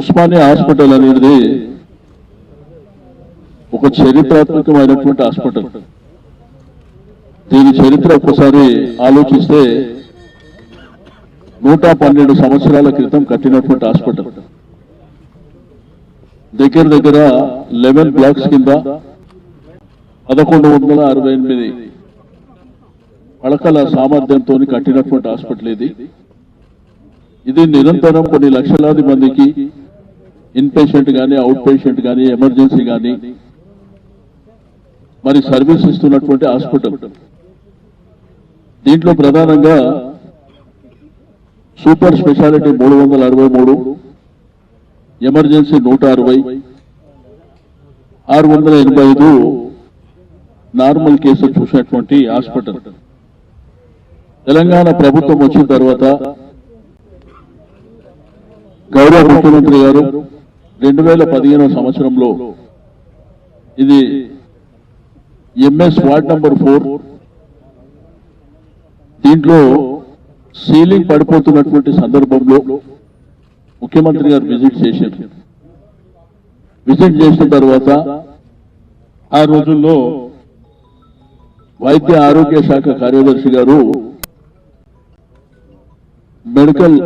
Osmania hospital అనేది ఒక చరిత్రాత్మకమైనటువంటి hospital. దీని చరిత్ర ఒకసారి ఆలోచిస్తే నూట పన్నెండు సంవత్సరాల క్రితం కట్టినటువంటి హాస్పిటల్. దగ్గర దగ్గర లెవెన్ బ్లాక్స్ కింద పదకొండు వందల అరవై ఎనిమిది పడకల సామర్థ్యంతో కట్టినటువంటి హాస్పిటల్ ఇది. ఇది నిరంతరం కొన్ని లక్షలాది మందికి ఇన్పేషెంట్ కానీ అవుట్ పేషెంట్ కానీ ఎమర్జెన్సీ కానీ మరి సర్వీస్ ఇస్తున్నటువంటి హాస్పిటల్ దీంట్లో ప్రధానంగా సూపర్ స్పెషాలిటీ మూడు వందల అరవై మూడు ఎమర్జెన్సీ నూట అరవై ఆరు వందల ఎనభై ఐదు నార్మల్ కేసులు చూసినటువంటి హాస్పిటల్ తెలంగాణ ప్రభుత్వం వచ్చిన తర్వాత గౌరవ ముఖ్యమంత్రి గారు రెండు వేల పదిహేనవ సంవత్సరంలో ఇది ఎంఎస్ వార్డ్ నంబర్ ఫోర్. దీంట్లో సీలింగ్ పడిపోతున్నటువంటి సందర్భంలో ముఖ్యమంత్రి గారు విజిట్ చేశారు. విజిట్ చేసిన తర్వాత ఆ రోజుల్లో వైద్య ఆరోగ్య శాఖ కార్యదర్శి గారు మెడికల్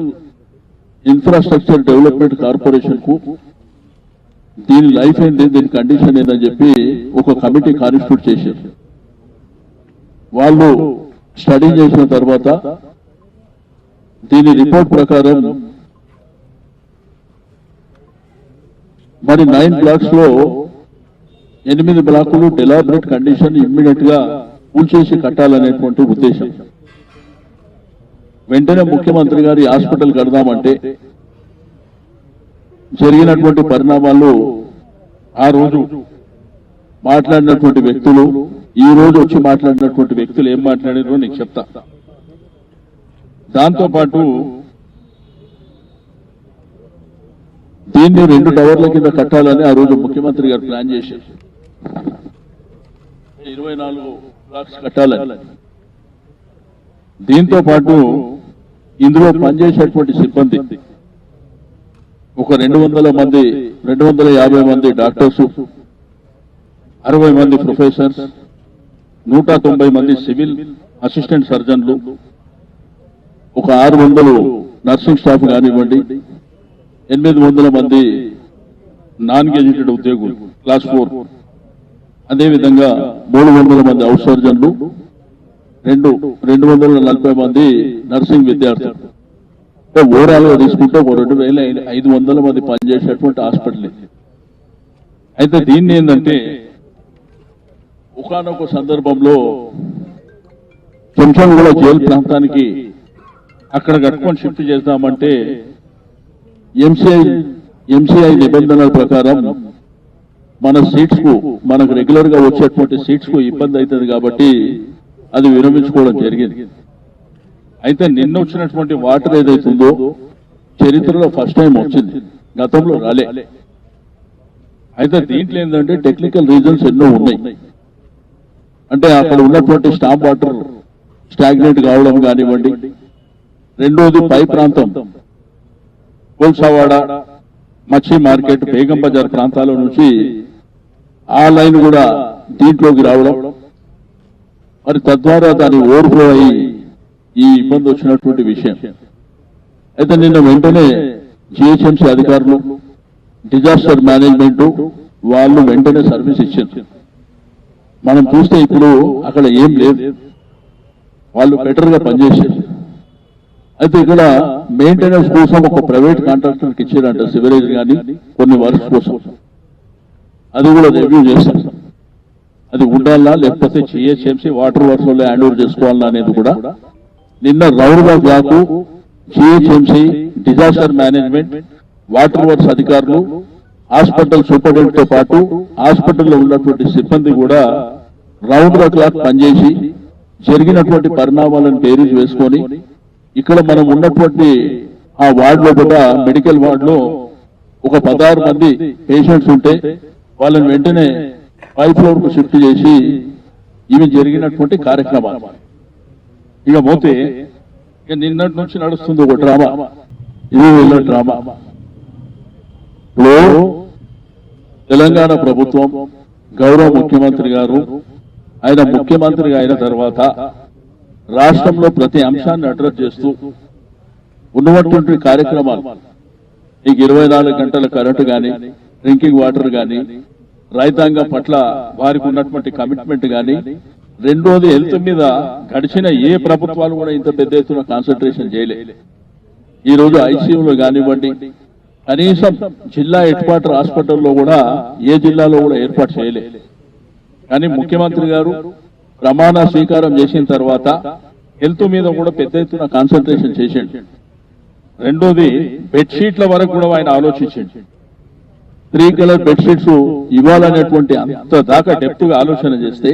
ఇన్ఫ్రాస్ట్రక్చర్ డెవలప్మెంట్ కార్పొరేషన్కు దీని లైఫ్ ఏంటి? దీని కండిషన్ ఏందని చెప్పి ఒక కమిటీ కాన్స్టిట్యూట్ చేశారు. వాళ్ళు స్టడీ చేసిన తర్వాత దీని రిపోర్ట్ ప్రకారం మరి నైన్ బ్లాక్స్లో ఎనిమిది బ్లాకులు డెలాబరేట్ కండిషన్ ఇమ్మీడియట్గా కూల్చేసి కట్టాలనేటువంటి ఉద్దేశం. వెంటనే ముఖ్యమంత్రి గారి హాస్పిటల్ కడదామంటే జరిగినటువంటి పరిణామాలు ఆ రోజు మాట్లాడినటువంటి వ్యక్తులు ఈ రోజు వచ్చి మాట్లాడినటువంటి వ్యక్తులు ఏం మాట్లాడారో నీకు చెప్తా. దాంతో పాటు దీన్ని రెండు టవర్ల కింద కట్టాలని ఆ రోజు ముఖ్యమంత్రి గారు ప్లాన్ చేశారు. ఇరవై నాలుగు బ్లాక్స్ కట్టాలని. దీంతో పాటు ఇందులో పనిచేసేటువంటి సిబ్బంది ఒక రెండు వందల మంది రెండు వందల యాభై మంది డాక్టర్స్ అరవై మంది ప్రొఫెసర్స్ నూట తొంభై మంది సివిల్ అసిస్టెంట్ సర్జన్లు ఒక ఆరు వందలు నర్సింగ్ స్టాఫ్ కానివ్వండి ఎనిమిది వందల మంది నాన్ గెజిటెడ్ ఉద్యోగులు క్లాస్ ఫోర్. అదేవిధంగా మూడు వందల మంది అవుట్ సర్జన్లు రెండు రెండు వందల నలభై మంది నర్సింగ్ విద్యార్థులు. ఓవరాల్గా తీసుకుంటే ఒక రెండు వేల ఐదు వందల మంది పనిచేసేటువంటి హాస్పిటల్ ఇది. అయితే దీన్ని ఏంటంటే ఒకనొక సందర్భంలో చెంచంగూడ జైలు ప్రాంతానికి అక్కడ కట్టుకొని షిఫ్ట్ చేద్దామంటే ఎంసీఐ ఎంసీఐ నిబంధనల ప్రకారం మన సీట్స్కు మనకు రెగ్యులర్గా వచ్చేటువంటి సీట్స్కు ఇబ్బంది అవుతుంది కాబట్టి అది విరమించుకోవడం జరిగింది. అయితే నిన్న వచ్చినటువంటి వాటర్ ఏదైతుందో చరిత్రలో ఫస్ట్ టైం వచ్చింది. గతంలో రాలే. అయితే దీంట్లో ఏంటంటే టెక్నికల్ రీజన్స్ ఎన్నో ఉన్నాయి. అంటే అక్కడ ఉన్నటువంటి స్టాంప్ వాటర్ స్టాగ్నేట్ కావడం కానివ్వండి. రెండోది పై ప్రాంతం. కోల్సావాడ మచ్చి మార్కెట్ బేగం బజార్ ప్రాంతాల నుంచి ఆ లైన్ కూడా దీంట్లోకి రావడం. మరి తద్వారా దాని ఓవర్ఫ్లో అయ్యి ఈ ఇబ్బంది వచ్చినటువంటి విషయం. అయితే నిన్న వెంటనే జిహెచ్ఎంసీ అధికారులు డిజాస్టర్ మేనేజ్మెంట్ వాళ్ళు వెంటనే సర్వీస్ ఇచ్చారు. మనం చూస్తే ఇప్పుడు అక్కడ ఏం లేదు. వాళ్ళు బెటర్గా పనిచేశారు. అయితే ఇక్కడ మెయింటెనెన్స్ కోసం ఒక ప్రైవేట్ కాంట్రాక్టర్కి ఇచ్చారంట సివరేజ్ కానీ కొన్ని వర్క్స్ కోసం. అది కూడా రివ్యూ చేస్తాం అది ఉండాలా? లేకపోతే జిహెచ్ఎంసీ వాటర్ వర్క్స్ వల్ల హ్యాండ్ ఓవర్ చేసుకోవాలా అనేది కూడా నిన్న రౌరుగా block GHMC disaster management water works అధికారులు హాస్పిటల్ సూపరింటెండెంట్తో పాటు హాస్పిటల్లో ఉన్నటువంటి సిబ్బంది కూడా రౌండ్ ద క్లాక్ పనిచేసి జరిగినటువంటి పరిణామాలను బేరీజ్ వేసుకొని ఇక్కడ మనం ఉన్నటువంటి ఆ వార్డ్లో కూడా మెడికల్ వార్డ్లో ఒక పదహారు మంది పేషెంట్స్ ఉంటే వాళ్ళని వెంటనే పై ఫ్లోర్కు షిఫ్ట్ చేసి ఇవి జరిగినటువంటి కార్యక్రమాలు. ఇక పోతే ఇక నిన్నటి నుంచి నడుస్తుంది ఒక డ్రామా. ఇది వీళ్ళ డ్రామా. ఇప్పుడు తెలంగాణ ప్రభుత్వం గౌరవ ముఖ్యమంత్రి గారు ఆయన ముఖ్యమంత్రిగా అయిన తర్వాత రాష్ట్రంలో ప్రతి అంశాన్ని అడ్రస్ చేస్తూ ఉన్నటువంటి కార్యక్రమాలు నీకు ఇరవై నాలుగు గంటల కరెంటు గాని డ్రింకింగ్ వాటర్ గాని రైతాంగం పట్ల వారికి ఉన్నటువంటి కమిట్మెంట్ గాని రెండోది హెల్త్ మీద గడిచిన ఏ ప్రభుత్వాలు కూడా ఇంత పెద్ద ఎత్తున కాన్సన్ట్రేషన్ చేయలే. ఈ రోజు ఐసీయూలో కానివ్వండి కనీసం జిల్లా హెడ్ క్వార్టర్ హాస్పిటల్లో కూడా ఏ జిల్లాలో కూడా ఏర్పాటు చేయలే. కానీ ముఖ్యమంత్రి గారు ప్రమాణ స్వీకారం చేసిన తర్వాత హెల్త్ మీద కూడా పెద్ద ఎత్తున కాన్సన్ట్రేషన్ చేసిండు. రెండోది బెడ్షీట్ల వరకు కూడా ఆయన ఆలోచించండి. త్రీ కలర్ బెడ్షీట్స్ ఇవ్వాలనేటువంటి అంత దాకా డెప్త్గా ఆలోచన చేస్తే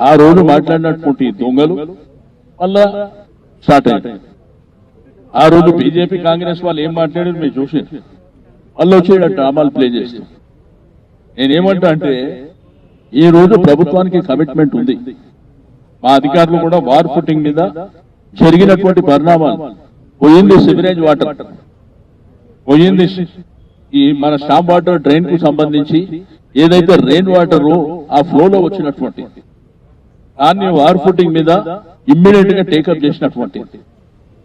ఆ రోజు మాట్లాడినటువంటి దొంగలు మళ్ళా స్టార్ట్ అయింది ఆ రోజు బీజేపీ కాంగ్రెస్ వాళ్ళు ఏం మాట్లాడారు మీరు చూసి వాళ్ళు వచ్చి ఈడ డ్రామాలు ప్లే చేస్తూ. నేనేమంటా అంటే ఈ రోజు ప్రభుత్వానికి కమిట్మెంట్ ఉంది. మా అధికారులు కూడా వార్ ఫుటింగ్ మీద జరిగినటువంటి పరిణామాలు. పోయింది సివరేజ్ వాటర్ పోయింది ఈ మన స్టాంప్ వాటర్ డ్రైన్కు సంబంధించి ఏదైతే రెయిన్ వాటర్ ఆ ఫ్లోలో వచ్చినటువంటి దాన్ని వార్ ఫుటింగ్ మీద ఇమ్మీడియట్గా టేకప్ చేసినటువంటి.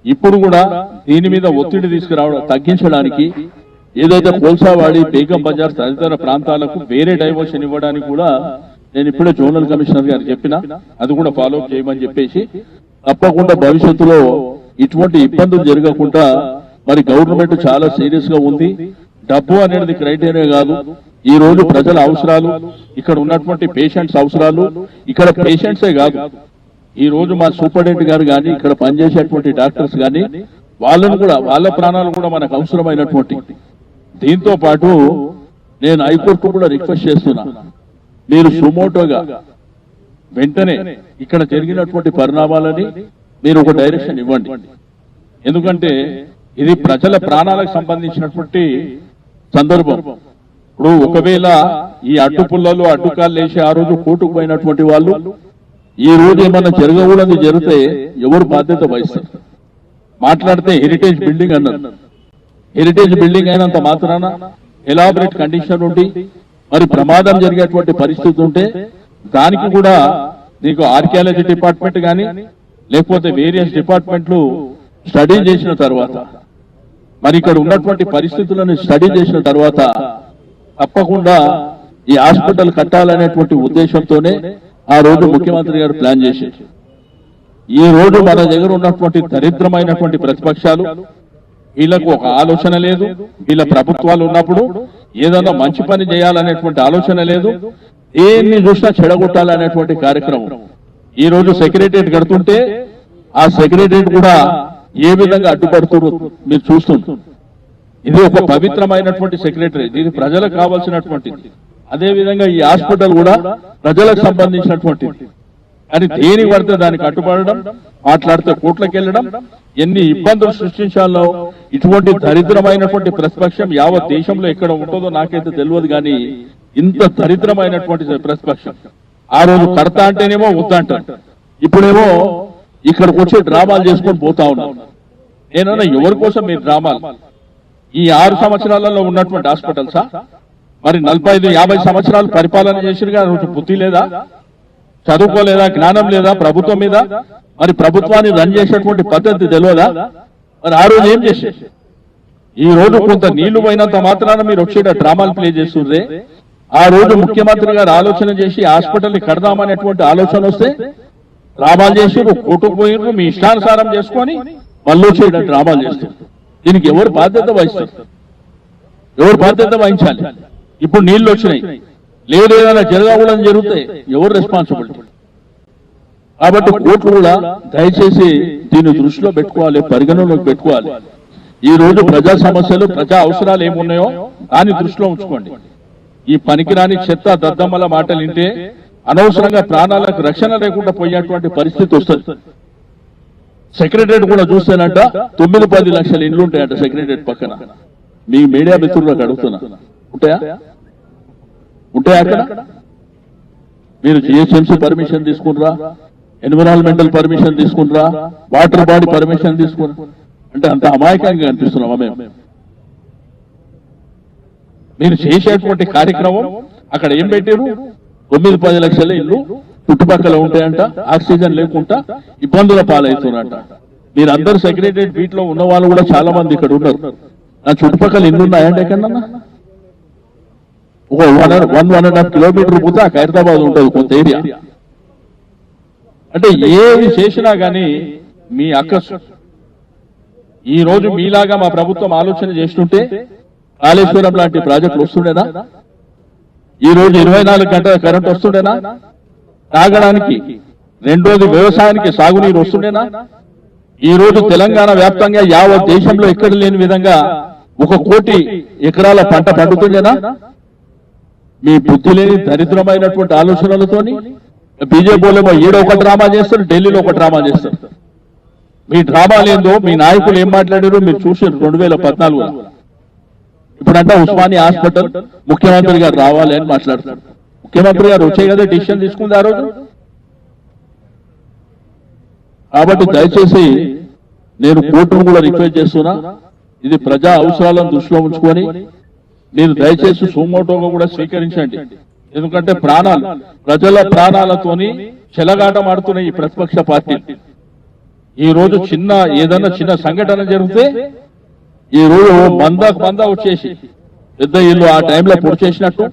ఇప్పుడు కూడా దీని మీద ఒత్తిడి తీసుకురావడం తగ్గించడానికి ఏదైతే కోల్సావాడి బేగం బజార్ తదితర ప్రాంతాలకు వేరే డైవర్షన్ ఇవ్వడానికి కూడా నేను ఇప్పుడే జోనల్ కమిషనర్ గారు చెప్పిన అది కూడా ఫాలో అప్ చేయమని చెప్పేసి తప్పకుండా భవిష్యత్తులో ఇటువంటి ఇబ్బందులు జరగకుండా మరి గవర్నమెంట్ చాలా సీరియస్గా ఉంది. డబ్బు అనేది క్రైటీరియా కాదు. ఈ రోజు ప్రజల అవసరాలు ఇక్కడ ఉన్నటువంటి పేషెంట్స్ అవసరాలు ఇక్కడ పేషెంట్సే కాదు. ఈ రోజు మా సూపరింటెండెంట్ గారు కానీ ఇక్కడ పనిచేసేటువంటి డాక్టర్స్ కానీ వాళ్ళను కూడా వాళ్ళ ప్రాణాలు కూడా మనకు అవసరమైనటువంటి. దీంతో పాటు నేను హైకోర్టు కూడా రిక్వెస్ట్ చేస్తున్నా. మీరు సుమోటోగా వెంటనే ఇక్కడ జరిగినటువంటి పరిణామాలని మీరు ఒక డైరెక్షన్ ఇవ్వండి. ఎందుకంటే ఇది ప్రజల ప్రాణాలకు సంబంధించినటువంటి సందర్భం. ఇప్పుడు ఒకవేళ ఈ అడ్డు పుల్లలు అడ్డుకాలు వేసి ఆ రోజు కోర్టుకు పోయినటువంటి వాళ్ళు ఈ రోజు ఏమన్నా జరగకూడదు జరిగితే ఎవరు బాధ్యత వహిస్తారు? మాట్లాడితే హెరిటేజ్ బిల్డింగ్ అన్నారు. హెరిటేజ్ బిల్డింగ్ అయినంత మాత్రాన ఎలాబరేట్ కండిషన్ ఉండి మరి ప్రమాదం జరిగేటువంటి పరిస్థితి ఉంటే దానికి కూడా నీకు ఆర్కియాలజీ డిపార్ట్మెంట్ కానీ లేకపోతే వేరియస్ డిపార్ట్మెంట్లు స్టడీ చేసిన తర్వాత మరి ఇక్కడ ఉన్నటువంటి పరిస్థితులను స్టడీ చేసిన తర్వాత తప్పకుండా ఈ హాస్పిటల్ కట్టాలనేటువంటి ఉద్దేశంతోనే ఆ రోజు ముఖ్యమంత్రి గారు ప్లాన్ చేశారు. ఈ రోజు మన దగ్గర ఉన్నటువంటి దరిద్రమైనటువంటి ప్రతిపక్షాలు వీళ్ళకు ఒక ఆలోచన లేదు వీళ్ళ ప్రభుత్వాలు ఉన్నప్పుడు ఏదైనా మంచి పని చేయాలనేటువంటి ఆలోచన లేదు దేన్ని చూసినా చెడగొట్టాలనేటువంటి కార్యక్రమం. ఈ రోజు సెక్రటరియట్ కడుతుంటే ఆ సెక్రటరియట్ కూడా ఏ విధంగా అడ్డుపడుతున్నారు మీరు చూస్తున్నారు ఇది ఒక పవిత్రమైనటువంటి సెక్రటరీ ఇది ప్రజలకు కావాల్సినటువంటిది అదే విధంగా ఈ హాస్పిటల్ కూడా ప్రజలకు సంబంధించినటువంటిది కానీ దేని పడితే దానికి అడ్డుపడడం మాట్లాడితే కోట్లకెళ్ళడం ఎన్ని ఇబ్బందులు సృష్టించాలో ఇటువంటి దరిద్రమైనటువంటి ప్రతిపక్షం యావత్ దేశంలో ఎక్కడ ఉంటుందో నాకైతే తెలియదు కానీ ఇంత దరిద్రమైనటువంటి ప్రతిపక్షం. ఆ రోజు కడతా అంటేనేమో వద్దంటారు ఇప్పుడేమో ఇక్కడికి వచ్చి డ్రామాలు చేసుకొని పోతా ఉన్నాం నేనన్నా ఎవరి కోసం మీ డ్రామాలు? ఈ ఆరు సంవత్సరాలలో ఉన్నటువంటి హాస్పిటల్సా? మరి నలభై ఐదు యాభై సంవత్సరాలు పరిపాలన చేసిరుగా? రోజు బుద్ధి లేదా? చదువుకోలేదా జ్ఞానం లేదా? ప్రభుత్వం మీద? మరి ప్రభుత్వాన్ని రన్ చేసేటువంటి పద్ధతి తెలియదా మరి ఆ రోజు ఏం చేసే? ఈ రోజు కొంత నీళ్ళు పోయినంత మాత్రాన మీరు వచ్చేట డ్రామాలు ప్లే చేస్తుండ్రే? ఆ రోజు ముఖ్యమంత్రి గారు ఆలోచన చేసి హాస్పిటల్ని కడదామనేటువంటి ఆలోచన వస్తే డ్రామాలు చేసి కోర్టుకు మీ ఇష్టానుసారం చేసుకొని మళ్ళీ వచ్చేట డ్రామాలు చేస్తారు దీనికి ఎవరు బాధ్యత వహిస్తారు? ఎవరు బాధ్యత వహించాలి? ఇప్పుడు నీళ్ళు వచ్చినాయి. లేదు ఏదైనా జరగకూడదు జరిగితే ఎవరు రెస్పాన్సిబిలిటీ కాబట్టి కోర్టు కూడా దయచేసి దీన్ని దృష్టిలో పెట్టుకోవాలి పరిగణనలోకి పెట్టుకోవాలి. ఈ రోజు ప్రజా సమస్యలు ప్రజా అవసరాలు ఏమున్నాయో దాన్ని దృష్టిలో ఉంచుకోండి. ఈ పనికిరాని చెత్త దద్దమ్మల మాటలు వింటే అనవసరంగా ప్రాణాలకు రక్షణ లేకుండా పోయేటువంటి పరిస్థితి వస్తుంది. సెక్రటరేట్ కూడా చూస్తేనంట తొమ్మిది పది లక్షల ఇండ్లు ఉంటాయంట సెక్రటరేట్ పక్కన. మీ మీడియా మిత్రులకు అడుగుతున్నా. ఉంటాయా? ఉంటాయా అక్కడ? మీరు జిహెచ్ఎంసీ పర్మిషన్ తీసుకుంటారా? ఎన్విరాన్మెంటల్ పర్మిషన్ తీసుకుంటారా? వాటర్ బాడీ పర్మిషన్ తీసుకుని అంటే అంత అమాయకంగా కనిపిస్తున్నామా మేము. మీరు చేసేటువంటి కార్యక్రమం అక్కడ ఏం పెట్టారు తొమ్మిది పది లక్షల ఇల్లు చుట్టుపక్కల ఉంటాయంట ఆక్సిజన్ లేకుండా ఇబ్బందుల పాలవుతున్నారంట. మీరు అందరు సెక్రటరియట్ బీట్లో ఉన్న వాళ్ళు కూడా చాలా మంది ఇక్కడ ఉన్నారు. నా చుట్టుపక్కల ఎన్ని ఉన్నాయండి ఎక్కడన్నా? ఒక one one one and half kilometre పోతే ఆ ఖైరతాబాద్ ఉంటుంది కొంత ఏరియా. అంటే ఏది చేసినా కానీ మీ అక్కసు ఈ రోజు మీలాగా మా ప్రభుత్వం ఆలోచన చేస్తుంటే కాళేశ్వరం లాంటి ప్రాజెక్టులు వస్తుండేనా? ఈ రోజు ఇరవై నాలుగు గంటల కరెంట్ వస్తుండేనా? తాగడానికి రెండోది వ్యవసాయానికి సాగునీరు వస్తుండేనా? ఈ రోజు తెలంగాణ వ్యాప్తంగా యావత్ దేశంలో ఎక్కడ లేని విధంగా ఒక కోటి ఎకరాల పంట పండుతుండేనా? మీ బుద్ధి లేని దరిద్రమైనటువంటి ఆలోచనలతోని బీజేపీ బోలేమో ఈడ ఒక డ్రామా చేస్తారు ఢిల్లీలో ఒక డ్రామా చేస్తారు. మీ డ్రామా ఏందో మీ నాయకులు ఏం మాట్లాడారో మీరు చూసారు రెండు వేల పద్నాలుగులో. ఇప్పుడంటే ఉస్మానియా హాస్పిటల్ ముఖ్యమంత్రి గారు రావాలి అని మాట్లాడుతారు ముఖ్యమంత్రి గారు వచ్చే కదా డిసిషన్ తీసుకుంది ఆ రోజు? కాబట్టి దయచేసి నేను కోర్టును కూడా రిక్వెస్ట్ చేస్తున్నా. ఇది ప్రజా అవసరాలను దృష్టిలో ఉంచుకొని మీరు దయచేసి సుమోటోగా కూడా స్వీకరించండి. ఎందుకంటే ప్రాణాలు ప్రజల ప్రాణాలతోని చెలగాటం ఆడుతున్న ఈ ప్రతిపక్ష పార్టీ. ఈ రోజు చిన్న ఏదైనా చిన్న సంఘటన జరిగితే ఈ రోజు మందకు మంద వచ్చేసి పెద్ద ఇల్లు ఆ టైంలో పొడి చేసినట్టు.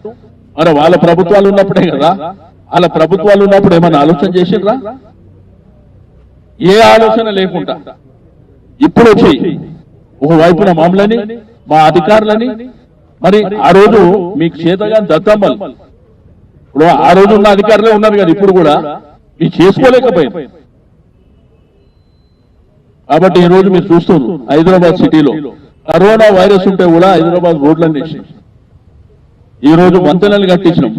మరి వాళ్ళ ప్రభుత్వాలు ఉన్నప్పుడే కదా. వాళ్ళ ప్రభుత్వాలు ఉన్నప్పుడు ఏమైనా ఆలోచన చేసిండ్రా ఏ ఆలోచన లేకుండా. ఇప్పుడు వచ్చి ఒకవైపున మమ్మల్ని మా అధికారులని. మరి ఆ రోజు మీకు చేతగా దత్తమ్మలు. ఇప్పుడు ఆ రోజు ఉన్న అధికారులే ఉన్నారు కదా ఇప్పుడు కూడా. మీరు చేసుకోలేకపోయింది కాబట్టి ఈ రోజు మీరు చూస్తున్నారు హైదరాబాద్ సిటీలో. కరోనా వైరస్ ఉంటే కూడా హైదరాబాద్ రోడ్లన్నీ ఈ రోజు వంతెనలు కట్టించినాం.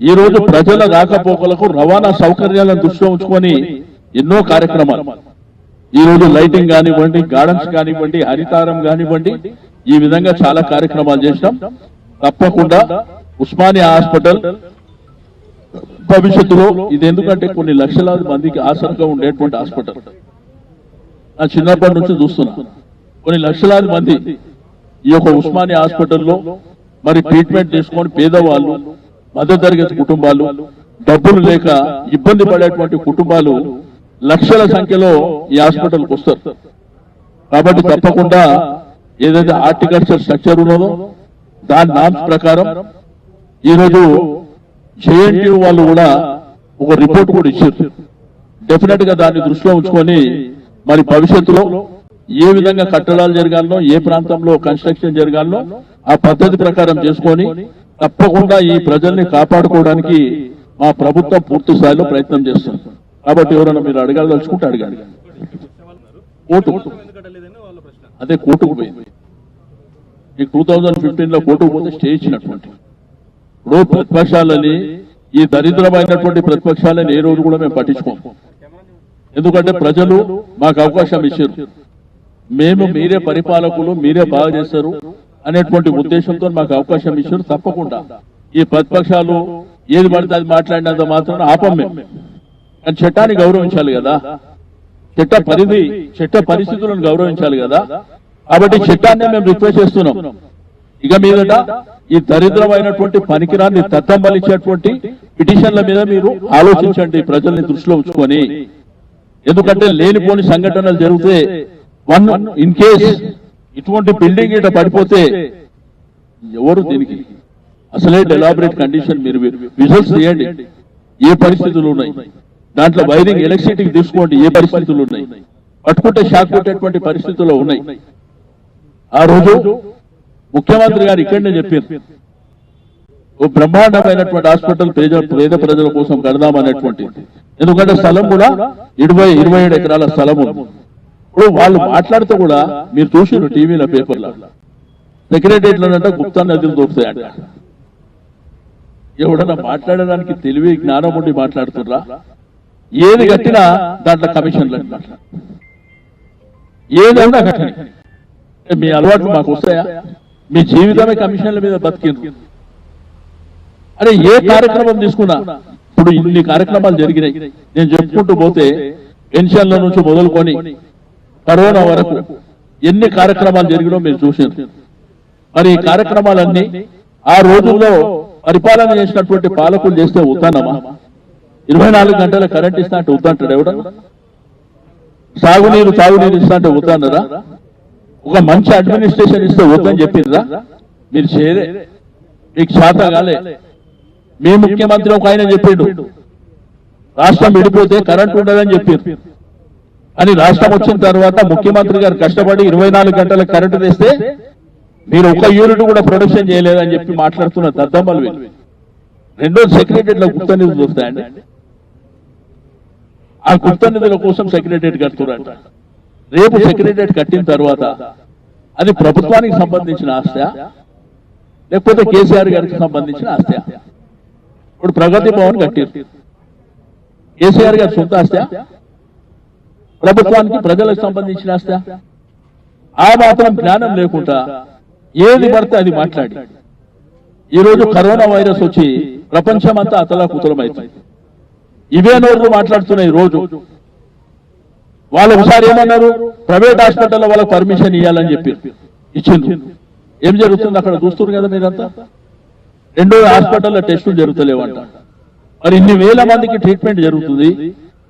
ఈ రోజు ప్రజల రాకపోకలకు రవాణా సౌకర్యాలను దృష్టిలో ఉంచుకొని ఎన్నో కార్యక్రమాలు. ఈ రోజు లైటింగ్ కానివ్వండి గార్డెన్స్ కానివ్వండి హరితారం కానివ్వండి ఈ విధంగా చాలా కార్యక్రమాలు చేసినాం. తప్పకుండా ఉస్మానియా హాస్పిటల్ భవిష్యత్తులో ఇది ఎందుకంటే కొన్ని లక్షలాది మందికి ఆసరగా ఉండేటువంటి హాస్పిటల్. నా చిన్నప్పటి నుంచి చూస్తున్నా. కొన్ని లక్షలాది మంది ఈ యొక్క ఉస్మానియా హాస్పిటల్లో మరి ట్రీట్మెంట్ తీసుకొని పేదవాళ్ళు మధ్యతరగతి కుటుంబాలు డబ్బులు లేక ఇబ్బంది పడేటువంటి కుటుంబాలు లక్షల సంఖ్యలో ఈ హాస్పిటల్కి వస్తారు. కాబట్టి తప్పకుండా ఏదైతే హార్టికల్చర్ స్ట్రక్చర్ ఉన్నదో దాని నామ్స్ ప్రకారం ఈరోజు జేఎన్టీ వాళ్ళు కూడా ఒక రిపోర్ట్ కూడా ఇచ్చారు. డెఫినెట్గా దాన్ని దృష్టిలో ఉంచుకొని మరి భవిష్యత్తులో ఏ విధంగా కట్టడాలు జరగాలనో ఏ ప్రాంతంలో కన్స్ట్రక్షన్ జరగాలనో ఆ పద్ధతి ప్రకారం చేసుకొని తప్పకుండా ఈ ప్రజల్ని కాపాడుకోవడానికి మా ప్రభుత్వం పూర్తి స్థాయిలో ప్రయత్నం చేస్తుంది. కాబట్టి ఎవరైనా మీరు అడగాలదలుచుకుంటే అడగాలి. కోర్టు. అదే కోర్టుకు పోయింది. ఈ టూ థౌజండ్ ఫిఫ్టీన్లో కోర్టుకు పోతే స్టే ఇచ్చినటువంటి ఇప్పుడు ప్రతిపక్షాలని ఈ దరిద్రమైనటువంటి ప్రతిపక్షాలని ఏ రోజు కూడా మేము పట్టించుకోం ఎందుకంటే ప్రజలు మాకు అవకాశం ఇచ్చారు. మేము మీరే పరిపాలకులు మీరే బాగా చేస్తారు. అనేటువంటి ఉద్దేశంతో మాకు అవకాశం ఇచ్చారు. తప్పకుండా. ఈ ప్రతిపక్షాలు ఏది పడితే అది మాట్లాడినంత మాత్రం ఆపం మేము కానీ చట్టాన్ని గౌరవించాలి కదా. చట్ట పరిధి చట్ట పరిస్థితులను గౌరవించాలి కదా. కాబట్టి చట్టాన్ని మేము రిక్వెస్ట్ చేస్తున్నాం. ఇక మీదట ఈ దరిద్రమైనటువంటి పనికిరాన్ని తత్తంబలిచ్చేటువంటి పిటిషన్ల మీద మీరు ఆలోచించండి ప్రజల్ని దృష్టిలో ఉంచుకొని. ఎందుకంటే లేనిపోని సంఘటనలు జరిగితే వన్ ఇన్ కేస్ ఇటువంటి బిల్డింగ్ ఇట పడిపోతే ఎవరు దీనికి? అసలే ఎలాబరేట్ కండిషన్ మీరు విజువల్స్ తీయండి. ఏ పరిస్థితులు ఉన్నాయి? దాంట్లో వైరింగ్ ఎలక్ట్రిసిటీకి తీసుకోండి. ఏ పరిస్థితులు ఉన్నాయి? పట్టుకుంటే షాక్ కొట్టేటువంటి పరిస్థితుల్లో ఉన్నాయి. ఆ రోజు ముఖ్యమంత్రి గారు ఇక్కడనే చెప్పారు. ఓ బ్రహ్మాండమైనటువంటి హాస్పిటల్ పేద పేద ప్రజల కోసం కడదామనేటువంటి. ఎందుకంటే స్థలం కూడా ఇరవై ఇరవై ఏడు ఎకరాల స్థలం ఉంది. ఇప్పుడు వాళ్ళు మాట్లాడితే కూడా మీరు చూసారు టీవీలో పేపర్లో. సెక్రటరియట్లో గుప్తా నదులు దొరుకుతాయంట ఎవడన్నా మాట్లాడడానికి తెలివి జ్ఞానం ఉండి మాట్లాడుతుర్రా? ఏది కట్టినా దాంట్లో కమిషన్లు అని ఏదన్నా మీ అలవాట్లు మాకు వస్తాయా? మీ జీవితమే కమిషన్ల మీద బతికింది అరే ఏ కార్యక్రమం తీసుకున్నా? ఇప్పుడు ఇన్ని కార్యక్రమాలు జరిగినాయి. నేను చెప్పుకుంటూ పోతే పెన్షన్ల నుంచి మొదలుకొని కరోనా వరకు ఎన్ని కార్యక్రమాలు జరిగినో మీరు చూసారు మరి ఈ కార్యక్రమాలన్నీ ఆ రోజుల్లో పరిపాలన చేసినటువంటి పాలకులు చేస్తే ఉత్తానమా ఇరవై నాలుగు గంటల కరెంట్ ఇస్తా అంటే వద్దంటాడు ఎవడ? సాగునీరు తాగునీరు ఇస్తా అంటే వద్దన్నారా ఒక మంచి అడ్మినిస్ట్రేషన్ ఇస్తే వద్దని చెప్పిండ్రా? మీరు చేయలే మీకు శాత కాలే. మీ ముఖ్యమంత్రి ఒక ఆయన చెప్పిండు. రాష్ట్రం విడిపోతే కరెంట్ ఉండదని చెప్పారు అని రాష్ట్రం వచ్చిన తర్వాత ముఖ్యమంత్రి గారు కష్టపడి ఇరవై నాలుగు గంటల కరెంటు తెస్తే మీరు ఒక యూనిట్ కూడా ప్రొడక్షన్ చేయలేదని చెప్పి మాట్లాడుతున్న దద్దమ్మలు వీళ్ళు. రెండో సెక్రటరీలో గుప్త నిధులు చూస్తాయండి ఆ గుప్త నిధుల కోసం సెక్రటరీ కడుతున్నారంట రేపు సెక్రటరీ కట్టిన తర్వాత అది ప్రభుత్వానికి సంబంధించిన ఆస్త లేకపోతే కేసీఆర్ గారికి సంబంధించిన ఆస్త ఇప్పుడు ప్రగతి భవన్ కట్టారు. కేసీఆర్ గారి సొంత ఆస్తి ప్రభుత్వానికి ప్రజలకు సంబంధించిన ఆ మాత్రం జ్ఞానం లేకుండా ఏది పడితే అది మాట్లాడి. ఈ రోజు కరోనా వైరస్ వచ్చి ప్రపంచమంతా అతలాకుతలమైంది. ఇవే నోర్లు మాట్లాడుతున్నాయి రోజు. వాళ్ళు ఒకసారి ఏమన్నారు? ప్రైవేట్ హాస్పిటల్లో వాళ్ళకి పర్మిషన్ ఇవ్వాలని చెప్పి ఇచ్చిండ్రు. ఏం జరుగుతుంది అక్కడ చూస్తున్నారు కదా మీరంతా? రెండో హాస్పిటల్లో టెస్టులు జరుగుతలేవంట. మరి ఇన్ని వేల మందికి ట్రీట్మెంట్ జరుగుతుంది.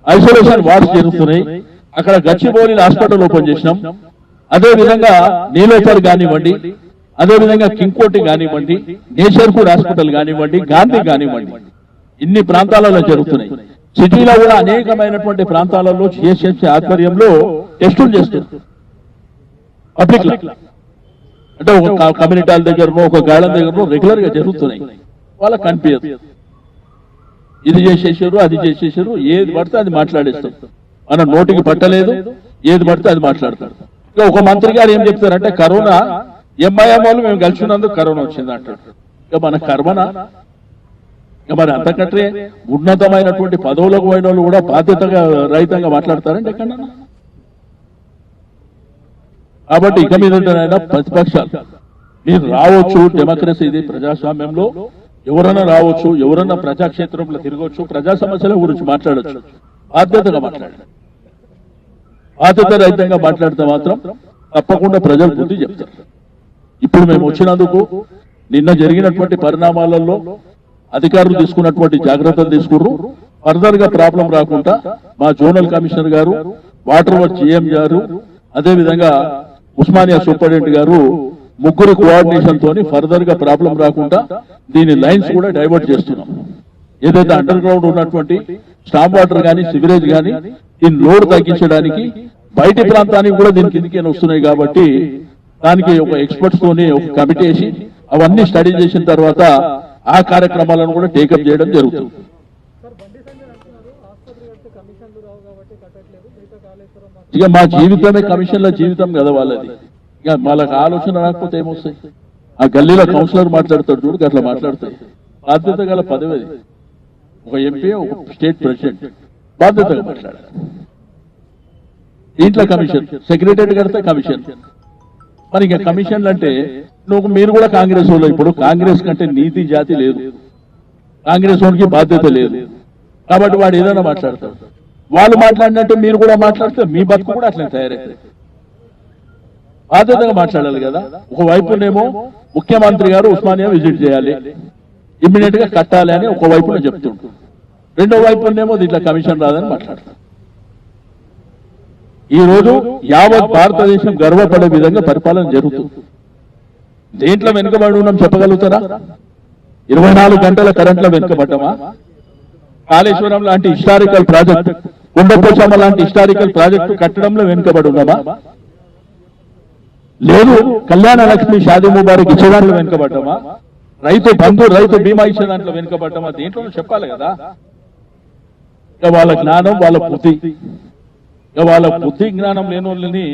ఐసోలేషన్ వార్డ్స్ జరుగుతున్నాయి. అక్కడ గచ్చిబౌలి హాస్పిటల్ ఓపెన్ చేసినాం. అదే విధంగా నీలోఫర్ కానివ్వండి అదే విధంగా కింగ్కోటి కానివ్వండి నేచర్పూర్ హాస్పిటల్ కానివ్వండి గాంధీ కానివ్వండి ఇన్ని ప్రాంతాలలో జరుగుతున్నాయి. సిటీలో కూడా అనేకమైనటువంటి ప్రాంతాలలో జిఎస్ఎంసీ ఆధ్వర్యంలో టెస్టులు చేస్తున్నారు. పబ్లిక్ అంటే ఒక క- కమ్యూనిటీ దగ్గరనో ఒక గార్డెన్ దగ్గరనో రెగ్యులర్గా జరుగుతున్నాయి. వాళ్ళకి కనిపించదు. ఇది చేసేసారు అది చేసేసారు ఏది పడితే అది మాట్లాడేస్తారు. మన నోటికి పట్టలేదు. ఏది పడితే అది మాట్లాడతారు ఇక ఒక మంత్రి గారు ఏం చెప్తారంటే కరోనా ఎంఐఎం వాళ్ళు మేము కలిసినందుకు కరోనా వచ్చింది అంటాడు. ఇక మన కర్మనా ఇక మరి అంతకంటే ఉన్నతమైనటువంటి పదవులకు పోయిన వాళ్ళు కూడా బాధ్యతగా రహితంగా మాట్లాడతారంటే ఎక్కడన్నా? కాబట్టి ఇక మీద ప్రతిపక్షాలు. మీరు రావచ్చు డెమోక్రసీ ఇది ప్రజాస్వామ్యంలో. ఎవరైనా రావచ్చు ఎవరైనా ప్రజాక్షేత్రంలో తిరగవచ్చు ప్రజా సమస్యల గురించి మాట్లాడచ్చు. బాధ్యతగా మాట్లాడాలి బాధ్యత రహితంగా మాట్లాడితే మాత్రం తప్పకుండా ప్రజలు బుద్ధి చెప్తారు. ఇప్పుడు మేము వచ్చినందుకు నిన్న జరిగినటువంటి పరిణామాలలో అధికారులు తీసుకున్నటువంటి జాగ్రత్తలు తీసుకుర్రు. ఫర్దర్గా ప్రాబ్లం రాకుండా మా zonal commissioner garu water work CM garu అదే విధంగా ఉస్మానియా సూపరింటెండెంట్ గారు ముగ్గురు కోఆర్డినేషన్ తోని ఫర్దర్గా ప్రాబ్లం రాకుండా దీని లైన్స్ కూడా డైవర్ట్ చేస్తున్నాం. ఏదైతే అండర్ గ్రౌండ్ ఉన్నటువంటి స్టామ్ వాటర్ గానీ సివరేజ్ గానీ దీని లోడ్ తగ్గించడానికి బయటి ప్రాంతానికి కూడా దీని కిందకి వస్తున్నాయి కాబట్టి దానికి ఒక ఎక్స్పర్ట్స్ తోని ఒక కమిటీ వేసి అవన్నీ స్టడీ చేసిన తర్వాత ఆ కార్యక్రమాలను కూడా టేకప్ చేయడం జరుగుతుంది. ఇక మా జీవితమే కమిషన్ల జీవితం కదా వాళ్ళది. ఇక వాళ్ళకి ఆలోచన రాకపోతే ఏమొస్తాయి? ఆ గల్లీలో కౌన్సిలర్ మాట్లాడతాడు చూడు అట్లా మాట్లాడతాడు. బాధ్యత గల పదవి ఒక ఎంపీ ఒక స్టేట్ ప్రెసిడెంట్ బాధ్యతగా మాట్లాడాలి దీంట్లో కమిషన్ సెక్రటరీ కడితే కమిషన్ మరి ఇంకా కమిషన్లు అంటే నువ్వు మీరు కూడా కాంగ్రెస్ వాళ్ళు ఇప్పుడు. కాంగ్రెస్ కంటే నీతి జాతి లేదు. కాంగ్రెస్ వాడికి బాధ్యత లేదు. కాబట్టి వాడు ఏదైనా మాట్లాడతాడు. వాళ్ళు మాట్లాడినట్టు మీరు కూడా మాట్లాడితే మీ బతుకు కూడా అట్లనే తయారైంది బాధ్యతగా మాట్లాడాలి కదా. ఒకవైపునేమో ముఖ్యమంత్రి గారు ఉస్మానియా విజిట్ చేయాలి. ఇమ్మీడియట్గా కట్టాలి అని ఒక వైపున చెప్తుంటారు రెండో వైపునేమో దీంట్లో కమిషన్ రాదని మాట్లాడతారు ఈ రోజు యావత్ భారతదేశం గర్వపడే విధంగా పరిపాలన జరుగుతుంది. దేంట్లో వెనుకబడి ఉన్నాం చెప్పగలుగుతారా? ఇరవై నాలుగు గంటల కరెంట్లో వెనుకబడ్డమా? కాళేశ్వరం లాంటి హిస్టారికల్ ప్రాజెక్ట్ కుంభకోశమ్మ లాంటి హిస్టారికల్ ప్రాజెక్టు కట్టడంలో వెనుకబడి ఉన్నామా? లేదు కళ్యాణ లక్ష్మి షాదీ ముబారక్ ఇచ్చేదాంట్లో వెనుకబడ్డమా? రైతు బంధు రైతు బీమా ఇచ్చే దాంట్లో వెనుకబడ్డం అది ఏంటో చెప్పాలి కదా. ఇక వాళ్ళ జ్ఞానం వాళ్ళ బుద్ధి. ఇక వాళ్ళ బుద్ధి జ్ఞానం లేని వాళ్ళని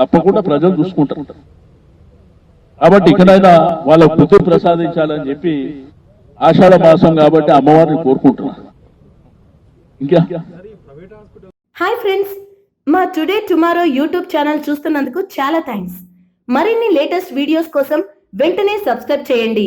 తప్పకుండా ప్రజలు చూసుకుంటారు. కాబట్టి ఇకనైనా వాళ్ళ బుద్ధి ప్రసాదించాలని చెప్పి ఆషాఢ మాసం కాబట్టి అమ్మవారిని కోరుకుంటున్నారు ఇంకా? హాయ్ ఫ్రెండ్స్ మా టుడే టుమారో యూట్యూబ్ ఛానల్ చూస్తున్నందుకు చాలా థ్యాంక్స్ మరిన్ని లేటెస్ట్ వీడియోస్ కోసం వెంటనే సబ్స్క్రైబ్ చేయండి.